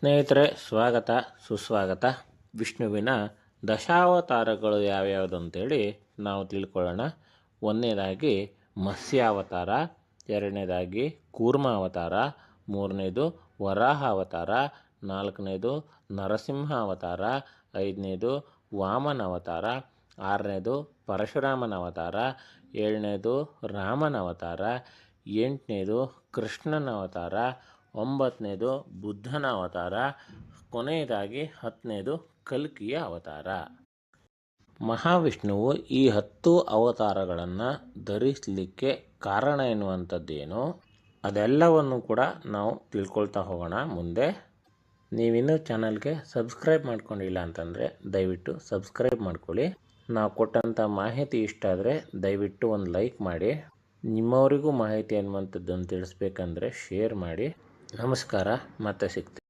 ಸ್ನೇಹಿತರೆ, ಸ್ವಾಗತ, ಸುಸ್ವಾಗತ. ವಿಷ್ಣುವಿನ ದಶಾವತಾರಗಳು ಯಾವ್ಯಾವುದು ಅಂತೇಳಿ ನಾವು ತಿಳ್ಕೊಳ್ಳೋಣ. ಒಂದನೇದಾಗಿ ಮತ್ಸ್ಯಾವತಾರ, ಎರಡನೇದಾಗಿ ಕೂರ್ಮಾವತಾರ, ಮೂರನೇದು ವರಾಹ ಅವತಾರ ನಾಲ್ಕನೇದು ನರಸಿಂಹ ಅವತಾರ ಐದನೇದು ವಾಮನ ಅವತಾರ ಆರನೇದು ಪರಶುರಾಮನ ಅವತಾರ ಏಳನೇದು ರಾಮನ ಅವತಾರ ಎಂಟನೇದು ಕೃಷ್ಣನ ಅವತಾರ ಒಂಬತ್ತನೇದು ಬುದ್ಧನ ಅವತಾರ, ಕೊನೆಯದಾಗಿ ಹತ್ತನೇದು ಕಲ್ಕಿಯ ಅವತಾರ. ಮಹಾವಿಷ್ಣುವು ಈ ಹತ್ತು ಅವತಾರಗಳನ್ನು ಧರಿಸಲಿಕ್ಕೆ ಕಾರಣ ಎನ್ನುವಂಥದ್ದೇನು? ಅದೆಲ್ಲವನ್ನು ಕೂಡ ನಾವು ತಿಳ್ಕೊಳ್ತಾ ಹೋಗೋಣ ಮುಂದೆ. ನೀವಿನ್ನೂ ಚಾನಲ್ಗೆ ಸಬ್ಸ್ಕ್ರೈಬ್ ಮಾಡ್ಕೊಂಡಿಲ್ಲ ಅಂತಂದರೆ ದಯವಿಟ್ಟು ಸಬ್ಸ್ಕ್ರೈಬ್ ಮಾಡ್ಕೊಳ್ಳಿ. ನಾವು ಕೊಟ್ಟಂಥ ಮಾಹಿತಿ ಇಷ್ಟ ಆದರೆ ದಯವಿಟ್ಟು ಒಂದು ಲೈಕ್ ಮಾಡಿ. ನಿಮ್ಮವರಿಗೂ ಮಾಹಿತಿ ಅನ್ನುವಂಥದ್ದನ್ನು ತಿಳಿಸ್ಬೇಕಂದ್ರೆ ಶೇರ್ ಮಾಡಿ. ನಮಸ್ಕಾರ ಮತ್ತೆ ಸಿಗ್ತೀವಿ